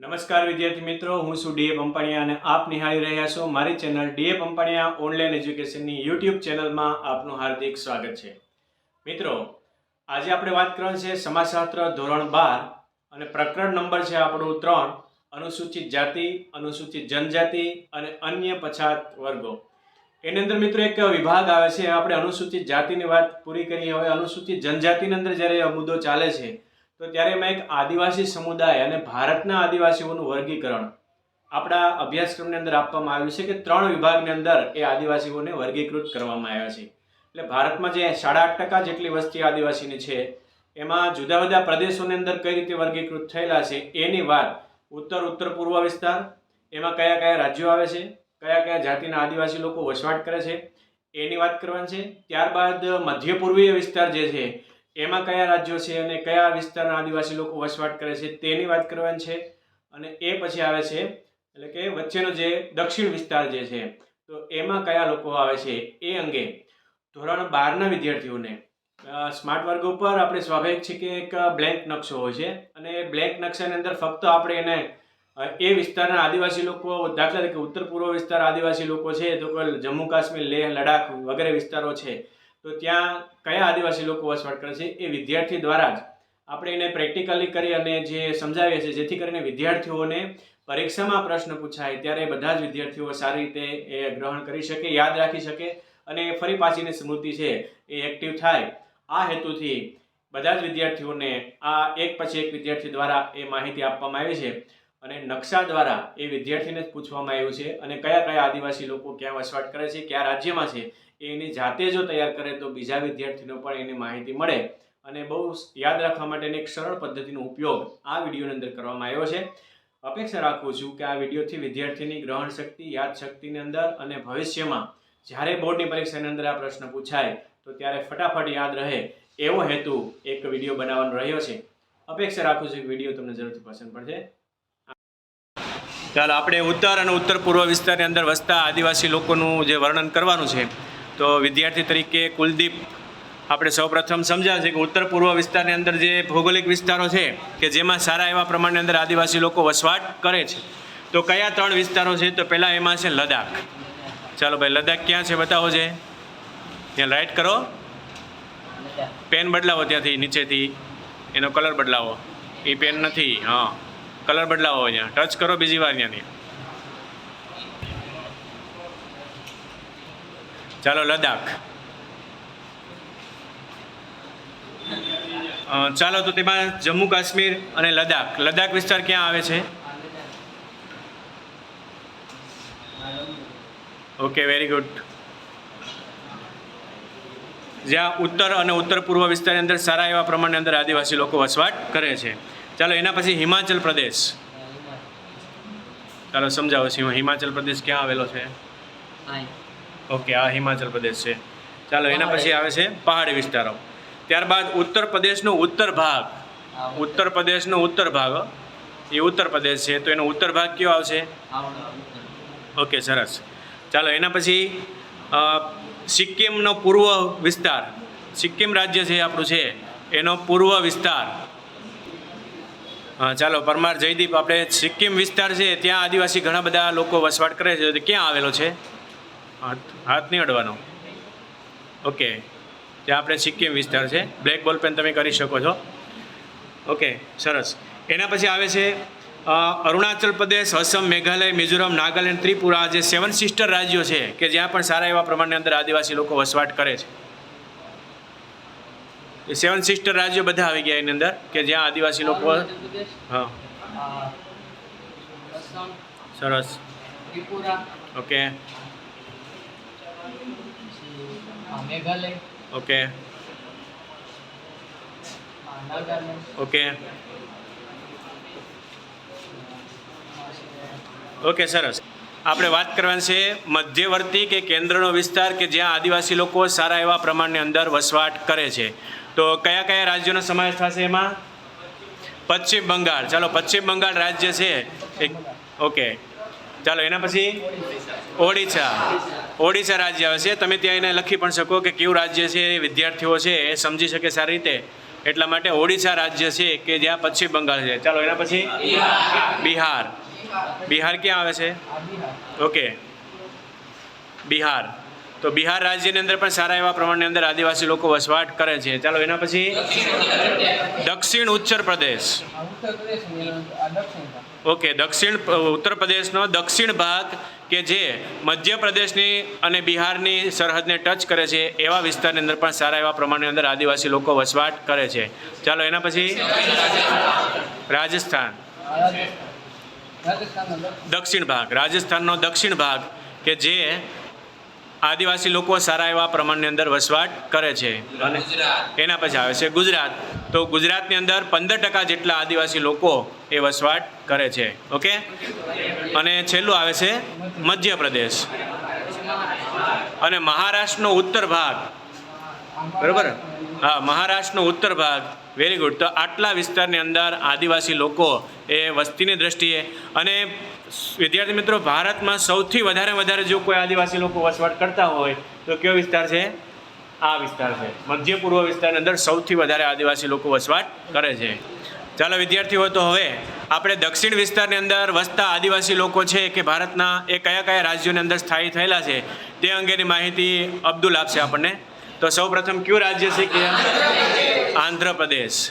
નમસ્કાર વિદ્યાર્થી મિત્રો, હું છું ડીએ પંપાણિયા અને આપ નિહાળી રહ્યા છો મારી channel D A Pampaniya online એજ્યુકેશનની YouTube ચેનલમાં આપનું હાર્દિક સ્વાગત છે. મિત્રો, આજે આપણે વાત કરવાની છે સમાજશાસ્ત્ર ધોરણ બાર અને પ્રકરણ નંબર છે આપણું ત્રણ, અનુસૂચિત જાતિ, અનુસૂચિત જનજાતિ અને અન્ય પછાત વર્ગો. એની અંદર મિત્રો એક વિભાગ આવે છે, આપણે અનુસૂચિત જાતિની વાત પૂરી કરી હવે અનુસૂચિત જનજાતિની અંદર જ્યારે મુદ્દો ચાલે છે તો ત્યારે એમાં એક આદિવાસી સમુદાય અને ભારતના આદિવાસીઓનું વર્ગીકરણ આપણા અભ્યાસક્રમની અંદર આપવામાં આવ્યું છે કે ત્રણ વિભાગની અંદર એ આદિવાસીઓને વર્ગીકૃત કરવામાં આવ્યા છે. એટલે ભારતમાં જે સાડા આઠ ટકા જેટલી વસ્તી આદિવાસીની છે, એમાં જુદા જુદા પ્રદેશોની અંદર કઈ રીતે વર્ગીકૃત થયેલા છે, એની વાત ઉત્તર ઉત્તર, પૂર્વ વિસ્તાર, એમાં કયા કયા રાજ્યો આવે છે, કયા કયા જાતિના આદિવાસી લોકો વસવાટ કરે છે, એની વાત કરવાની છે. ત્યારબાદ મધ્ય પૂર્વીય વિસ્તાર જે છે એમાં કયા રાજ્યો છે અને કયા વિસ્તારના આદિવાસી લોકો વસવાટ કરે છે તેની વાત કરવાની છે અને એ પછી આવે છે એટલે કે વચ્ચેનો જે દક્ષિણ વિસ્તાર જે છે, તો એમાં કયા લોકો આવે છે એ અંગે ધોરણ બારના વિદ્યાર્થીઓને સ્માર્ટ વર્ગ ઉપર આપણે સ્વાભાવિક છે કે એક બ્લેન્ક નકશો હોય છે અને એ બ્લેન્ક નકશાની અંદર ફક્ત આપણે એને એ વિસ્તારના આદિવાસી લોકો દાખલા તરીકે ઉત્તર પૂર્વ વિસ્તાર આદિવાસી લોકો છે તો જમ્મુ કાશ્મીર, લેહ, લડાખ વગેરે વિસ્તારો છે તો ત્યાં કયા આદિવાસી લોકો વસવાટ કરે છે એ વિદ્યાર્થી દ્વારા જ આપણે એને પ્રેક્ટિકલી કરી અને જે સમજાવીએ છીએ, જેથી કરીને વિદ્યાર્થીઓને પરીક્ષામાં પ્રશ્ન પૂછાય, ત્યારે બધા જ વિદ્યાર્થીઓ સારી રીતે એ ગ્રહણ કરી શકે, યાદ રાખી શકે અને ફરી પાછીની સ્મૃતિ છે એ એક્ટિવ થાય. આ હેતુથી બધા જ વિદ્યાર્થીઓને આ એક પછી એક વિદ્યાર્થી દ્વારા એ માહિતી આપવામાં આવી છે અને નકશા દ્વારા એ વિદ્યાર્થીને જ પૂછવામાં આવ્યું છે અને કયા કયા આદિવાસી લોકો ક્યાં વસવાટ કરે છે, કયા રાજ્યમાં છે એની જાતે જો તૈયાર કરે તો બીજા વિદ્યાર્થીનો પણ એની માહિતી મળે અને બહુ યાદ રાખવા માટેની એક સરળ પદ્ધતિનો ઉપયોગ આ વિડીયોની અંદર કરવામાં આવ્યો છે. અપેક્ષા રાખું છું કે આ વિડીયોથી વિદ્યાર્થીની ગ્રહણ શક્તિ, યાદ શક્તિની અંદર અને ભવિષ્યમાં જ્યારે બોર્ડની પરીક્ષાની અંદર આ પ્રશ્ન પૂછાય તો ત્યારે ફટાફટ યાદ રહે એવો હેતુ એક વીડિયો બનાવવાનો રહ્યો છે. અપેક્ષા રાખું છું કે વીડિયો તમને જરૂરથી પસંદ પડશે. ચાલો, આપણે ઉત્તર અને ઉત્તર પૂર્વ વિસ્તારની અંદર વસતા આદિવાસી લોકોનું જે વર્ણન કરવાનું છે તો વિદ્યાર્થી તરીકે કુલદીપ આપણે સૌપ્રથમ સમજાવે છે કે ઉત્તર પૂર્વ વિસ્તારની અંદર જે ભૌગોલિક વિસ્તારો છે કે જેમાં સારા એવા પ્રમાણની અંદર આદિવાસી લોકો વસવાટ કરે છે. તો કયા ત્રણ વિસ્તારો છે? તો પહેલાં એમાં છે લદાખ ચાલો ભાઈ લદાખ ક્યાં છે બતાવો છે ત્યાં લાઇટ કરો. પેન બદલાવો ત્યાંથી, નીચેથી. એનો કલર બદલાવો. એ પેન નથી, હા. કલર બદલાવો અહીંયા. ટચ કરો બીજી વાર ત્યાંથી. ચાલો લદાખ ચાલો, તો તેમાં જમ્મુ કાશ્મીર અને લદાખ લદાખ વિસ્તાર ક્યાં આવે છે? ઓકે વેરી ગુડ જ્યાં ઉત્તર અને ઉત્તર પૂર્વ વિસ્તારની અંદર સારા એવા પ્રમાણની અંદર આદિવાસી લોકો વસવાટ કરે છે. ચાલો, એના પછી હિમાચલ પ્રદેશ. ચાલો, સમજાવો હિમાચલ પ્રદેશ ક્યાં આવેલો છે? ઓકે, આ હિમાચલ પ્રદેશ છે. ચાલો, એના પછી આવે છે પહાડી વિસ્તારો. ત્યારબાદ ઉત્તર પ્રદેશનો ઉત્તર ભાગ. ઉત્તર પ્રદેશનો ઉત્તર ભાગ એ ઉત્તર પ્રદેશ છે, તો એનો ઉત્તર ભાગ કયો આવશે? ઓકે, સરસ. ચાલો, એના પછી સિક્કિમનો પૂર્વ વિસ્તાર. સિક્કિમ રાજ્ય છે, આપણું છે. એનો પૂર્વ વિસ્તાર. હા, ચાલો, પરમાર જયદીપ, આપણે સિક્કિમ વિસ્તાર છે, ત્યાં આદિવાસી ઘણા બધા લોકો વસવાટ કરે છે તો ક્યાં આવેલો છે? હાથ હાથ નહીં અડવાનો. ઓકે. ત્યાં આપણે સિક્કિમ વિસ્તાર છે. બ્લેક બોલ પેન તમે કરી શકો છો. ઓકે સરસ. એના પછી આવે છે અરુણાચલ પ્રદેશ અસમ મેઘાલય મિઝોરમ નાગાલેન્ડ ત્રિપુરા જે સેવન સિસ્ટર રાજ્યો છે કે જ્યાં પણ સારા એવા પ્રમાણની અંદર આદિવાસી લોકો વસવાટ કરે છે. એ સેવન સિસ્ટર રાજ્યો બધા આવી ગયા એની અંદર કે જ્યાં આદિવાસી લોકો હા. સરસ. Okay. Meghalaya. Okay. Okay. Okay સરસ. આપણે વાત કરવાની છે મધ્યવર્તી કે કેન્દ્રનો વિસ્તાર કે જ્યાં આદિવાસી લોકો સારા એવા પ્રમાણની અંદર વસવાટ કરે છે. તો કયા કયા રાજ્યોનો સમાવેશ થશે એમાં? પશ્ચિમ બંગાળ. ચાલો પશ્ચિમ બંગાળ રાજ્ય છે. ઓકે. ચાલો, એના પછી? ઓડિશા. ઓડિશા રાજ્ય આવે છે. તમે ત્યાં એને લખી પણ શકો કે કયું રાજ્ય છે એ વિદ્યાર્થીઓ છે, એ સમજી શકે સારી રીતે. એટલા માટે ઓડિશા રાજ્ય છે, કે જ્યાં પશ્ચિમ બંગાળ છે. ચાલો, એના પછી? બિહાર. બિહાર ક્યાં આવે છે? ઓકે. બિહાર. તો બિહાર રાજ્યની અંદર પણ સારા એવા પ્રમાણની અંદર આદિવાસી લોકો વસવાટ કરે છે. ચાલો, એના પછી? દક્ષિણ ઉત્તર પ્રદેશ. ઓકે દક્ષિણ ઉત્તર પ્રદેશનો દક્ષિણ ભાગ કે જે મધ્યપ્રદેશની અને બિહારની સરહદને ટચ કરે છે એવા વિસ્તારની અંદર પણ સારા એવા પ્રમાણની અંદર આદિવાસી લોકો વસવાટ કરે છે. ચાલો એના પછી રાજસ્થાન. દક્ષિણ ભાગ રાજસ્થાનનો દક્ષિણ ભાગ કે જે આદિવાસી લોકો સારા એવા પ્રમાણની અંદર વસવાટ કરે છે. અને એના પછી આવે છે ગુજરાત. તો ગુજરાતની અંદર પંદર ટકા જેટલા આદિવાસી લોકો એ વસવાટ કરે છે. ઓકે? અને છેલ્લું આવે છે મધ્યપ્રદેશ. અને મહારાષ્ટ્રનો ઉત્તર ભાગ બરોબર? હા, મહારાષ્ટ્રનો ઉત્તર ભાગ વેરી ગુડ તો આટલા વિસ્તારની અંદર આદિવાસી લોકો એ વસ્તીની દ્રષ્ટિએ અને વિદ્યાર્થી મિત્રો, ભારતમાં સૌથી વધારે વધારે જો કોઈ આદિવાસી લોકો વસવાટ કરતા હોય, તો કયો વિસ્તાર છે? આ વિસ્તાર છે. મધ્ય પૂર્વ વિસ્તારની અંદર સૌથી વધારે આદિવાસી લોકો વસવાટ કરે છે. ચાલો, વિદ્યાર્થીઓ, તો હવે આપણે દક્ષિણ વિસ્તારની અંદર વસતા આદિવાસી લોકો છે કે ભારતના એ કયા કયા રાજ્યોની અંદર સ્થાયી થયેલા છે તે અંગેની માહિતી અબ્દુલ આપશે આપણને. તો સૌ પ્રથમ કયું રાજ્ય છે કે? આંધ્રપ્રદેશ.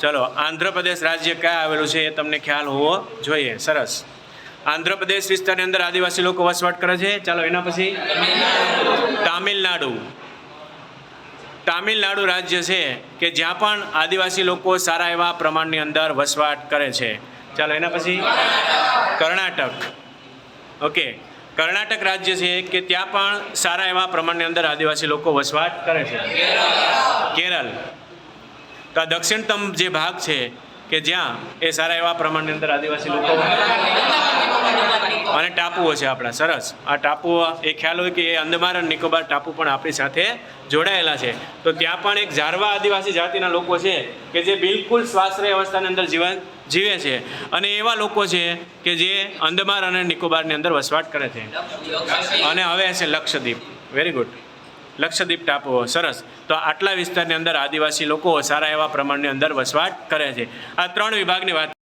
ચલો, આંધ્રપ્રદેશ રાજ્ય ક્યાં આવેલું છે એ તમને ખ્યાલ હોવો જોઈએ. સરસ. આંધ્રપ્રદેશ વિસ્તારની અંદર આદિવાસી લોકો વસવાટ કરે છે. ચાલો, એના પછી? તામિલનાડુ. તામિલનાડુ રાજ્ય છે કે જ્યાં પણ આદિવાસી લોકો સારા એવા પ્રમાણની અંદર વસવાટ કરે છે. ચાલો, એના પછી? કર્ણાટક. ઓકે. કર્ણાટક રાજ્ય છે કે ત્યાં પણ સારા એવા પ્રમાણની અંદર આદિવાસી લોકો વસવાટ કરે છે. કેરળ. તો દક્ષિણતમ જે ભાગ છે કે જ્યાં એ સારા એવા પ્રમાણની અંદર આદિવાસી લોકો અને ટાપુઓ છે આપણા, સરસ. આ ટાપુઓ, એ ખ્યાલ હોય કે એ અંદમાન અને નિકોબાર ટાપુ પણ આપણી સાથે જોડાયેલા છે. તો ત્યાં પણ એક ઝારવા આદિવાસી જાતિના લોકો છે કે જે બિલકુલ સ્વાશ્રય અવસ્થાની અંદર જીવન જીવે છે. અને એવા લોકો છે કે જે અંદમાન અને નિકોબારની અંદર વસવાટ કરે છે. અને હવે છે લક્ષદ્વીપ. વેરી ગુડ લક્ષદ્વીપ ટાપુઓ, સરસ. તો આટલા વિસ્તારની અંદર આદિવાસી લોકો સારા એવા પ્રમાણની અંદર વસવાટ કરે છે. આ ત્રણ વિભાગની વાત